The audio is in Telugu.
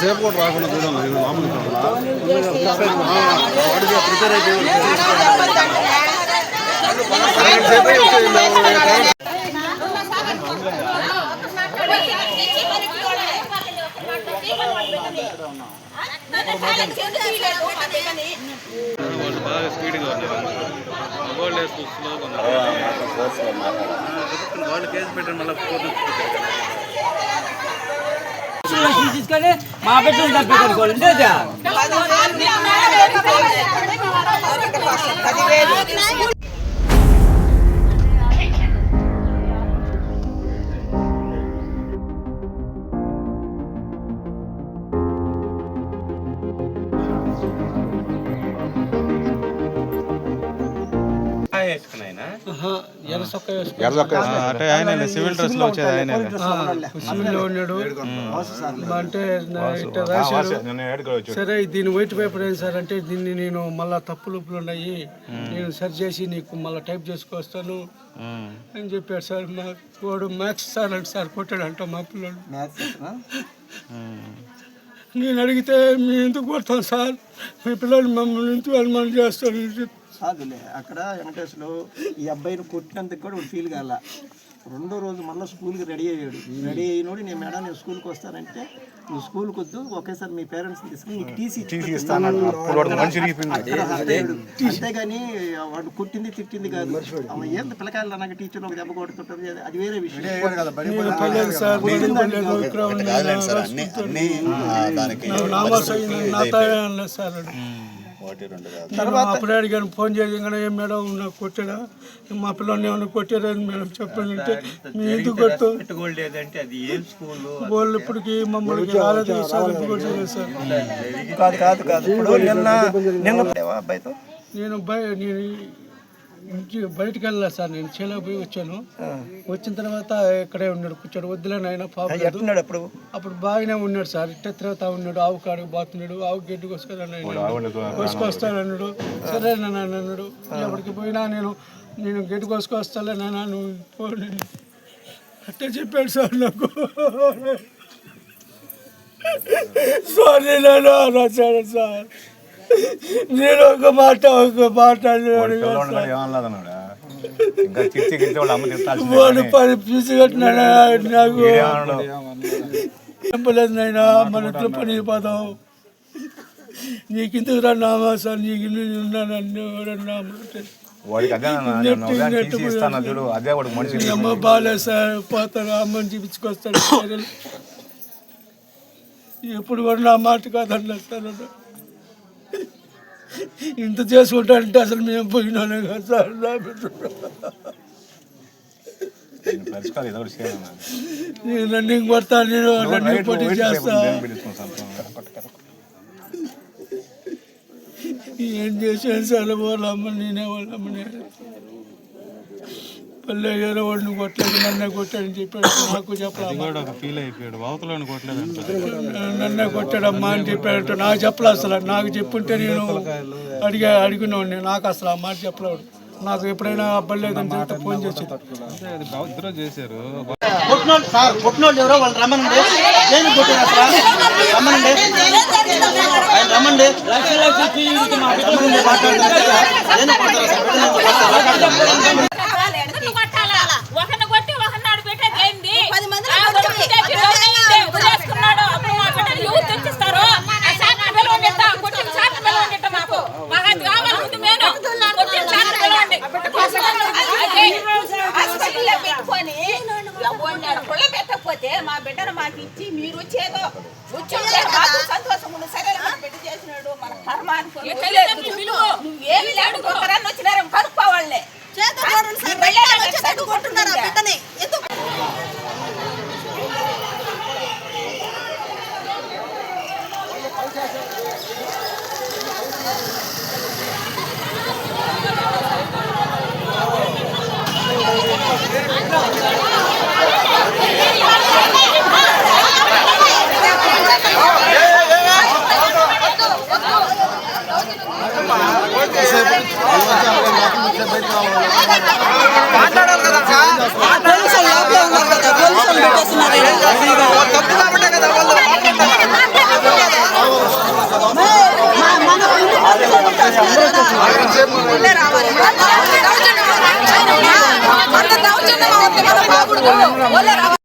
సేపు రాకుండా చూడండి మామూలు ప్రిపేర్ అయిపోయింది వాళ్ళు బాగా స్పీడ్గా ఉన్నారు మగవాళ్ళు వేస్తూ స్లోగా ఉన్నారు వాళ్ళు కేసు పెట్టారు మళ్ళీ కోర్టు తీసుకొని మా బిడ్డలు తప్పించుకోవాలి అంతే అంటే ఆయన సివిల్ డ్రెస్లో వచ్చేది ఆయన సివిల్లో ఉన్నాడు. అంటే రాశారు సరే దీని వైట్ పేపర్ ఏంటి సార్? అంటే దీన్ని నేను మళ్ళా తప్పులు ఉన్నాయి. నేను సరి చేసి నీకు మళ్ళీ టైప్ చేసుకొస్తాను అని చెప్పాడు సార్. మా వాడు మ్యాథ్స్ సార్ అంటే సార్ కొట్టాడు అంట మా పిల్లలు నేను అడిగితే మీ ఎందుకు కొడతాం సార్? మీ పిల్లలు మమ్మల్ని ఎందుకు అనుమానం చేస్తారు కాదులే అక్కడ వెంకటేశ్వరలో ఈ అబ్బాయిని కొట్టినందుకు కూడా ఫీల్ కాల రెండో రోజు మళ్ళీ స్కూల్కి రెడీ అయ్యాడు రెడీ అయినోడు నేను మేడం నేను స్కూల్కి వస్తానంటే నువ్వు స్కూల్కి వద్దు ఒకేసారి మీ పేరెంట్స్ తీసుకుని నీకు టీసీ ఇస్తాను అంతేగాని వాడు కొట్టింది తిట్టింది కాదు అమ్మ ఏంది పిల్లకాయలు నాకు టీచర్ ఒక దెబ్బ కొడుతుంటుంది అది- వేరే విషయం అన్నది సార్ వాడు. నేను అప్పుడే అడిగాను ఫోన్ చేయగానే ఏం మేడం నాకు కొట్టాడా? మా పిల్లల్ని ఏమైనా కొట్టారని మేడం చెప్పండి అంటే మీ ఎందుకు కొట్టు? పెట్టుకోలేదంటే అది ఏం స్కూల్? వాళ్ళు ఇప్పటికి మమ్మల్ని రాలేదు సార్ ఎందుకు కొట్టలేదు సార్. కాదు కాదు కాదు. ఇప్పుడు నిన్న అబ్బాయితో? నేను నేను ఇంటి బయటికి వెళ్ళా సార్. నేను చేలో పోయి వచ్చాను. వచ్చిన తర్వాత ఇక్కడే ఉన్నాడు కూర్చోడు. వద్దులే నాయన పాప ఎట్టున్నాడు అప్పుడు? అప్పుడు బాగానే ఉన్నాడు సార్. ఇట్ట తిరుగుతా ఉన్నాడు. ఆవు కాడికి పోతున్నాడు. ఆవు గడ్డి కోసుకొస్తాను కోసుకొస్తానన్నాడు సరే నాన్న అన్నాడు. ఎప్పటికి పోయినా నేను నేను గడ్డి కోసుకొస్తాలే నాన్న నువ్వు పోనీ అట్టే చెప్పాడు సార్ నాకు. సారీ నాన్న సార్. నేను ఒక మాట ఒక మాట వాడు పది పీసు కట్టినాడా నాకు. చెప్పలేదు నాయనా మన పని పోదాం. నీకు ఇంతకు రా నామా సార్ నీకు ఉన్నాను అమ్మ బాగాలేదు సార్ పోతాను అమ్మని చూపించుకొస్తాడు. ఎప్పుడు కూడా నా మాట కాదన్నా సార్ అన్న. ఇంత చేసుకుంటానంటే అసలు మేము పోయినానే కదా సార్. నేను రన్నింగ్ కొడతాను నేను రన్నింగ్ పోటీ చేస్తా. ఏం చేశాను సార్ వాళ్ళ అమ్మ నేనే వాళ్ళ అమ్మ నేనే పల్లె ఏదో వాడిని కొట్టలేదు నన్నే కొట్టాడని చెప్పాడు. నాకు చెప్పలేదు ఫీల్ అయిపోయాడు. అవతలని నన్నే కొట్టాడమ్మా అని చెప్పాడంట. నాకు చెప్పలేదు అసలు. నాకు చెప్పుంటే నేను అడిగా అడిగినవాడిని నాకు అసలు ఆ మాట చెప్పలేడు నాకు ఎప్పుడైనా అబ్బలేదని చెప్తే ఫోన్ ఇద్దరు చేశారు. కొట్టినోళ్ళు సార్ కొట్టినోళ్ళు ఎవరో వాళ్ళు రమ్మనండి. ఏమి కొట్టినా సార్? రమ్మనండి. ఆయన రమ్మండి రమ్మనండి. మాట్లాడుతున్నారు సార్? పుల్ల పెట్టకపోతే మా బిడ్డను మాకు ఇచ్చి మీరు వచ్చేదో వచ్చేదో మాకు సంతోషం సరే బిడ్డ చేసినాడు మన కర్మ? నువ్వేమి లేడు ఒకరన్నా కనుక్కోవాళ్ళే కొట్టున్నారా బిడ్డని? ఎందుకు? తప్పు మాట్లాడాలి కదా తప్పు కాబట్టే కదా వాళ్ళు రావాలి